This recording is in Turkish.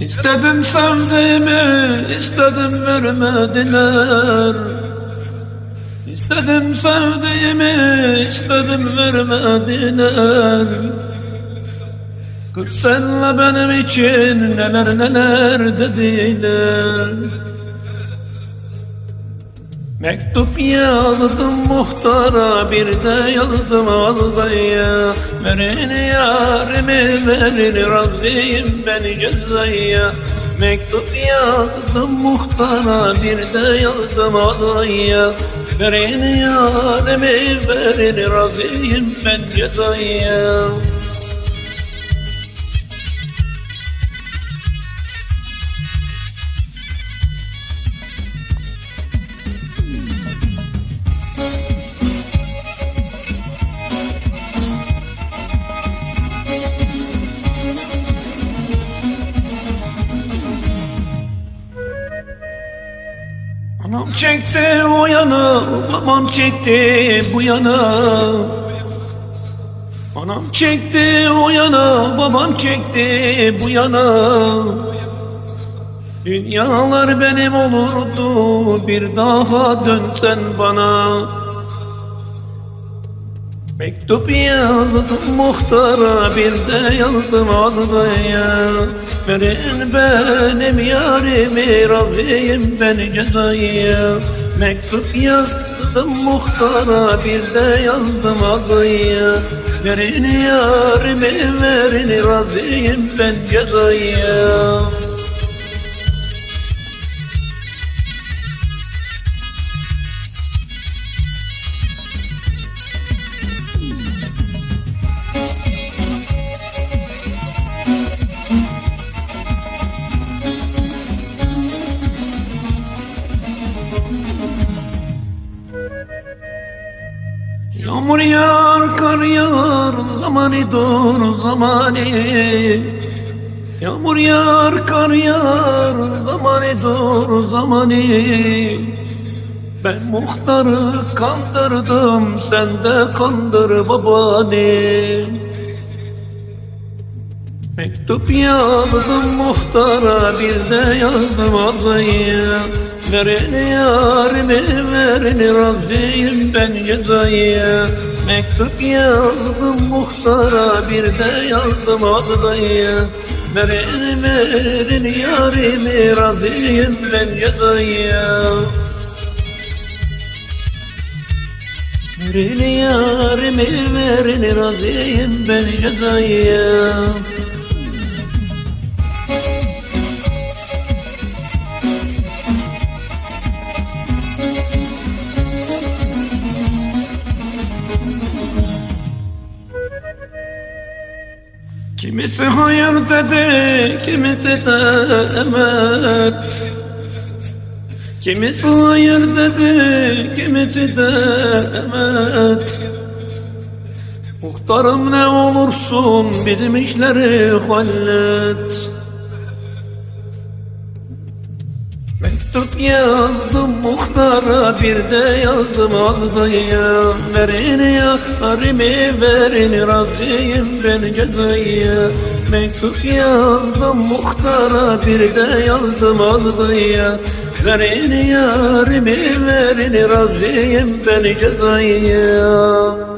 İstedim sevdiğimi, istedim vermediler. İstedim sevdiğimi, istedim vermediler. Kız senle benim için neler neler dediler. Mektup yazdım muhtara bir de yazdım ağlaya Verin yarimi verin razıyım ben cezaya. Mektup yazdım muhtara bir de yazdım ağlaya Verin yarimi verin razıyım ben cezaya Anam çekti o yana, babam çekti bu yana. Anam çekti o yana, babam çekti bu yana. Dünyalar benim olurdu, bir daha dönsen bana. Mektup yazdım muhtara bir de yazdım ağlaya Verin benim yarimi razıyım ben cezaya. Mektup yazdım muhtara bir de yazdım ağlaya Verin yarimi verin razıyım ben cezaya Yağmur yağar, kar yağar, zamanı dur zamanı. Yağmur yağar, kar yağar, zamanı dur zamanı. Ben muhtarı kandırdım, sen de kandır babanı. Mektup yazdım muhtara bir de yazdım azaya Verin yarimi verin razıyım ben cezaya Mektup yazdım muhtara bir de yazdım azaya Verin verin yarimi razıyım ben cezaya Verin yarimi verin razıyım ben cezaya Kimisi hayır dedi, kimisi de evet. Kimisi hayır dedi, kimisi de evet. Muhtarım ne olursun bizim işleri hallet. Mektup yazdım muhtara bir de yazdım ağzaya Verin yarimi verin razıyım ben cezaya. Mektup yazdım muhtara bir de yazdım ağzaya Verin yarimi verin razıyım ben cezaya